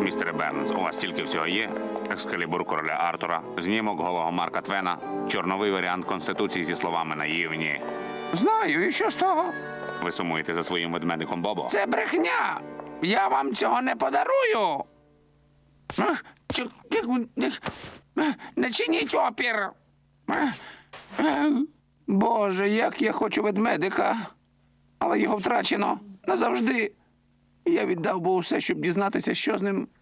Містере Бернс, у вас стільки всього є? Екскалібур короля Артура, знімок голого Марка Твена, чорновий варіант конституції зі словами наївні. Знаю, і що з того? Ви сумуєте за своїм ведмедиком Бобо? Це брехня. Я вам цього не подарую. Не чиніть опір. Боже, як я хочу ведмедика. Але його втрачено назавжди. Я віддав би усе, щоб дізнатися, що з ним. –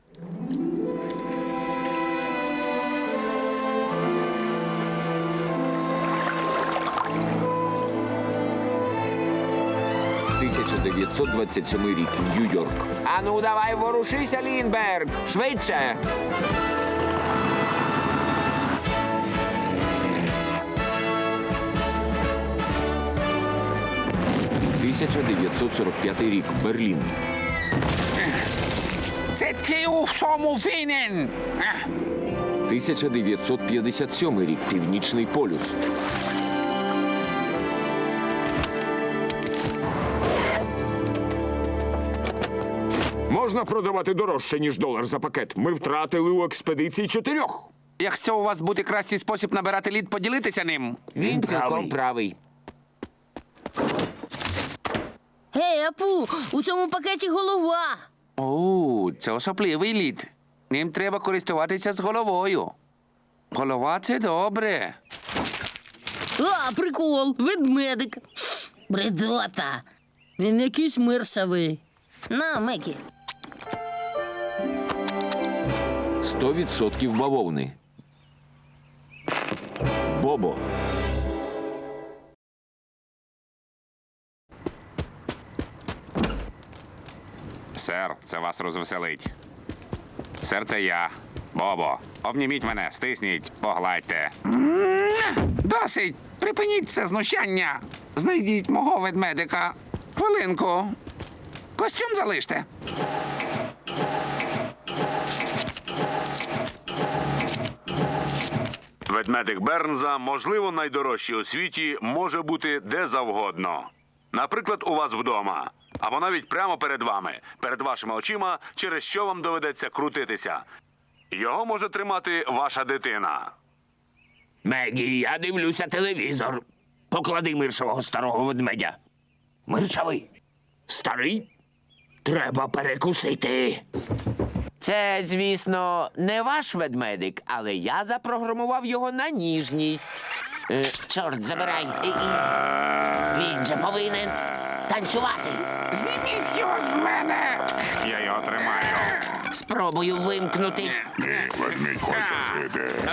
1927 рік. Нью-Йорк. Ану, давай ворушися, Лінберг! Швидше! – 1945 рік. Берлін. Це ти у всьому винен. 1957 рік. Північний полюс. Можна продавати дорожче, ніж долар за пакет. Ми втратили у експедиції чотирьох. Якщо у вас буде кращий спосіб набирати лід, поділитися ним. Він цілком правий. Гей, Апу, у цьому пакеті голова. О, це особливий лід. Ним треба користуватися з головою. Голова це добре. А, прикол, ведмедик. Бредота. Він якийсь мирсовий. На, Мекі. 100% бавовни. Бобо. Сер, це вас розвеселить. Сер, це я. Бобо. Обніміть мене, стисніть, погладьте. Досить! Припиніть це знущання. Знайдіть мого ведмедика. Хвилинку. Костюм залиште. Ведмедик Бернза, можливо, найдорожчий у світі, може бути де завгодно. Наприклад, у вас вдома. Або навіть прямо перед вами, перед вашими очима, через що вам доведеться крутитися. Його може тримати ваша дитина. Мегі, я дивлюся телевізор. Поклади миршового старого ведмедя. Миршавий? Старий? Треба перекусити. Це, звісно, не ваш ведмедик, але я запрограмував його на ніжність. Е, чорт, забирай. Він же повинен танцювати. Зніміть його з мене. Я його тримаю. Спробую вимкнути. Ведмідь хоче жити.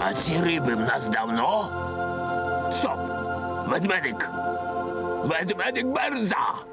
А ці риби в нас давно? Стоп! Ведмедик! Ведмедик Берза!